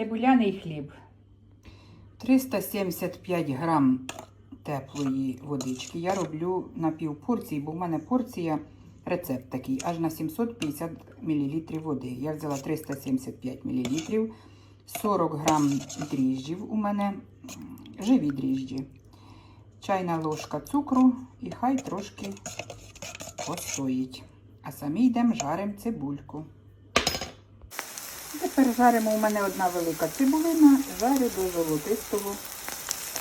Цибуляний хліб. 375 грам теплої водички. Я роблю на пів порції, бо в мене порція рецепт такий, аж на 750 мл води. Я взяла 375 мл, 40 грам дріжджів у мене, живі дріжджі, чайна ложка цукру і хай трошки постоїть. А самі йдемо жаримо цибульку. Тепер жаримо у мене одна велика цибулина, жарю до золотистого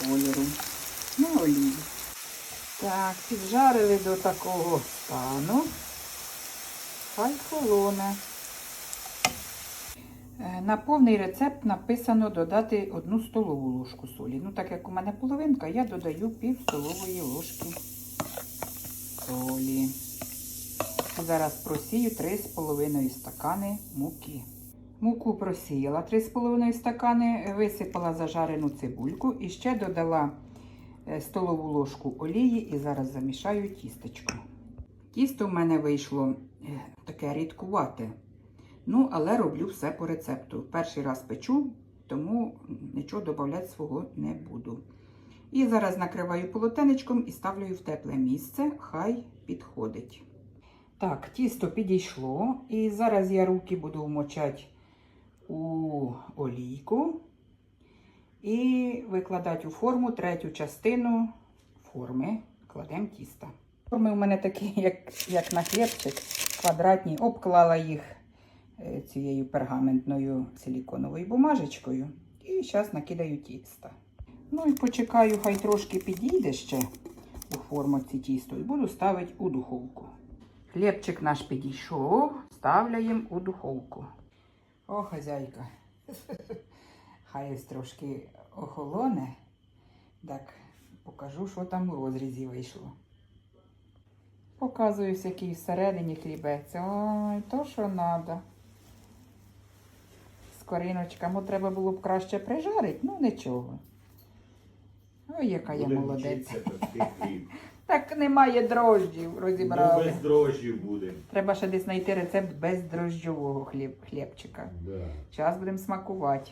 кольору на олії. Так, піджарили до такого стану. Хай холоне. Е, На повний рецепт написано додати одну столову ложку солі. Ну, так як у мене половинка, я додаю пів столової ложки солі. Зараз просію 3,5 стакани муки. Муку просіяла 3,5 стакани, висипала зажарену цибульку і ще додала е, столову ложку олії і зараз замішаю тістечко. Тісто в мене вийшло е, таке рідкувате. Ну, але роблю все по рецепту. Перший раз печу, тому нічого додавати свого не буду. І зараз накриваю полотенечком і ставлю в тепле місце, хай підходить. Так, тісто підійшло, і зараз я руки буду вмочати у олійку і викладати у форму третю частину форми. Кладемо тіста. Форми у мене такі, як, як на хлібчик, квадратні, обклала їх е, цією пергаментною силіконовою бумажечкою. І зараз накидаю тіста. Ну і почекаю, хай трошки підійде ще у форму ці тісто і буду ставити у духовку. Хлібчик наш підійшов, ставляємо у духовку. О, хазяйка. Хай ось трошки охолоне. Так, покажу, що там у розрізі вийшло. Показую, який всередині хлібець. Ой, то що треба. Скориночка, ну треба було б краще прижарити, ну нічого. Ой, яка я молодець. Так немає дрожджів, Ну, без дрожджів буде. Треба ще десь знайти рецепт бездрожджового хліб, хлібчика. Да. Зараз будемо смакувати.